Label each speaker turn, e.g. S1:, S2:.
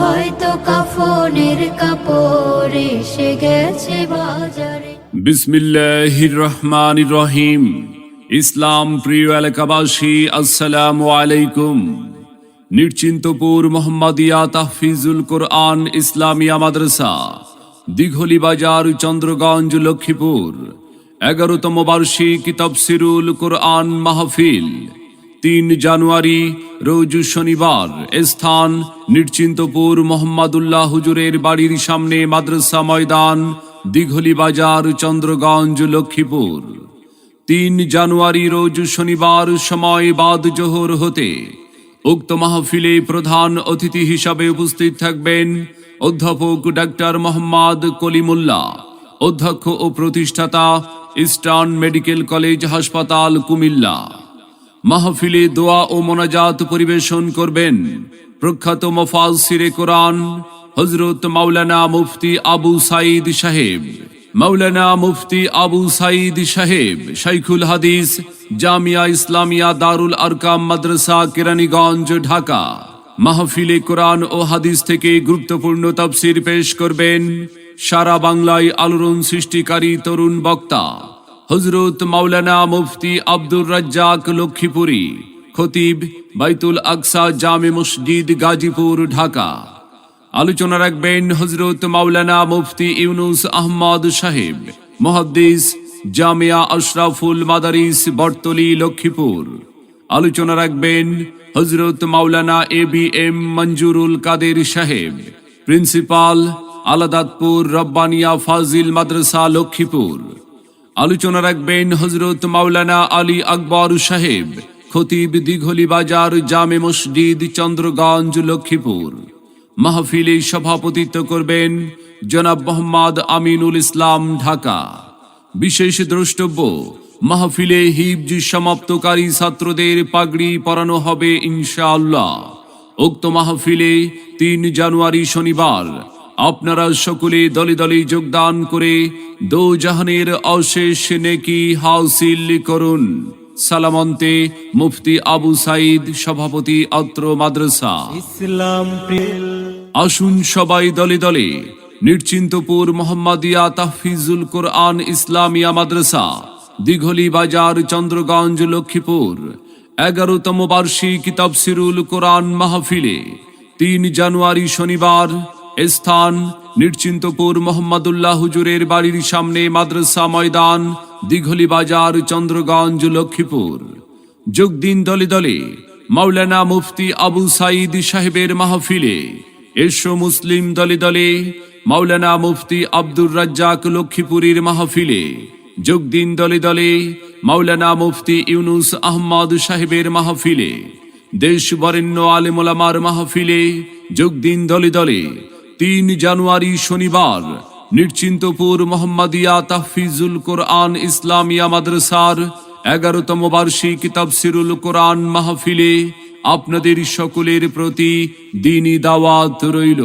S1: হয়তো কাফনের কাপড় এসে গেছে বাজারে।
S2: বিসমিল্লাহির রহমান রহিম ইসলাম প্রিয় এলাকাবাসী, আসসালামু আলাইকুম। নিশ্চিন্তপুর মোহাম্মদিয়া তাহফিজুল কোরআন ইসলামিয়া মাদ্রাসা, দিঘলি বাজার, চন্দ্রগঞ্জ, লক্ষ্মীপুর। এগারোতম বার্ষিক তফসিরুল কোরআন মাহফিল, তিন জানুয়ারি রোজ শনিবার স্থান নিশ্চিন্তপুর মোহাম্মদুল্লাহ হুজুরের বাড়ির সামনে মাদ্রাসা ময়দান, দিঘলি বাজার, চন্দ্রগঞ্জ, লক্ষ্মীপুর। তিন জানুয়ারি রোজ শনিবার সময় বাদ জোহর হতে উক্ত মাহফিলে প্রধান অতিথি হিসাবে উপস্থিত থাকবেন অধ্যাপক ডাক্তার মোহাম্মদ কলিমুল্লাহ, অধ্যক্ষ ও প্রতিষ্ঠাতা ইস্টার্ন মেডিকেল কলেজ হাসপাতাল কুমিল্লা। মাহফিলে দোয়া ও মোনাজাত পরিবেশন করবেন প্রখ্যাত মফাজ সিরে কোরআন হজরত মাওলানা মুফতি আবু সাইদ সাহেব। মাওলানা মুফতি আবু সাইদ সাহেব, শাইখুল হাদিস, জামিয়া ইসলামিয়া দারুল আরকাম মাদ্রাসা কেরানীগঞ্জ, ঢাকা। মাহফিলে কোরআন ও হাদিস থেকে গুরুত্বপূর্ণ তাফসির পেশ করবেন সারা বাংলায় আলোড়ন সৃষ্টিকারী তরুণ বক্তা। হজরত মাওলানা মুফতি আব্দুর রাজ্জাক লক্ষ্মীপুরী, খতিব বাইতুল আকসা জামে মসজিদ গাজীপুর, ঢাকা। আলোচনা রাখবেন হজরত মাওলানা মুফতি ইউনুস আহমদ সাহেব, মহাদ্দিস জামিয়া আশরাফুল মাদারিস, বটতলি, লক্ষ্মীপুর। আলোচনা রাখবেন হজরত মাওলানা A B M Manjurul Kader সাহেব, প্রিন্সিপাল আলাদাতপুর রব্বানিয়া ফাজিল মাদ্রাসা, লক্ষ্মীপুর। আলোচনা রাখবেন হজরত মাওলানা আলী আকবর সাহেব, খতিব দিঘলি বাজার জামে মসজিদ, চন্দ্রগঞ্জ, লক্ষ্মীপুর। মাহফিলে সভাপতিত্ব করবেন জনাব মোহাম্মদ আমিনুল ইসলাম ঢাকা। বিশেষ দ্রষ্টব্য, মাহফিলে হিবজ সমাপ্তকারী ছাত্রদের পাগড়ি পরানো হবে ইনশাআল্লাহ। উক্ত মাহফিলে তিন জানুয়ারি শনিবার আপনারা সকলে দলে দলে যোগদান করে দো জাহানের অশেষ নেকি হাসিল করুন। সালামন্তে মুফতি আবু সাইদ সভাপতি অত্র মাদ্রাসা।
S3: ইসলাম
S2: আসুন সবাই দলে দলে। নিশ্চিন্তপুর মোহাম্মদিয়া তাহফিজুল কোরআন ইসলামিয়া মাদ্রাসা দিঘলি বাজার চন্দ্রগঞ্জ লক্ষ্মীপুর। এগারোতম বার্ষিক তাফসিরুল কোরআন মাহফিলে তিন জানুয়ারি শনিবার স্থান নিশ্চিন্তপুর মোহাম্মদুল্লাহ হুজুরের বাড়ির সামনে মাদ্রাসা ময়দান, দিঘলি বাজার, চন্দ্রগঞ্জ, লক্ষ্মীপুর। যোগ দিন দলে দলে মাওলানা মুফতি আবু সাইদ সাহেবের মাহফিলে এসো মুসলিম দলে দলে মাওলানা মুফতি আব্দুর রাজ্জাক লক্ষ্মীপুরীর মাহফিলে যোগ দিন দলে দলে মাওলানা মুফতি ইউনুস আহমদ সাহেবের মাহফিলে দেশ বরেণ্য আলেমোলামার মাহফিলে যোগ দিন দলে দলে তিন জানুয়ারি শনিবার, নিশ্চিন্তপুর মোহাম্মদিয়া তাহফিজুল কোরআন ইসলামিয়া মাদ্রাসার এগারোতম বার্ষিক তাফসিরুল কোরআন মাহফিলে আপনাদের সকলের প্রতি দিনই দাওয়াত রইল।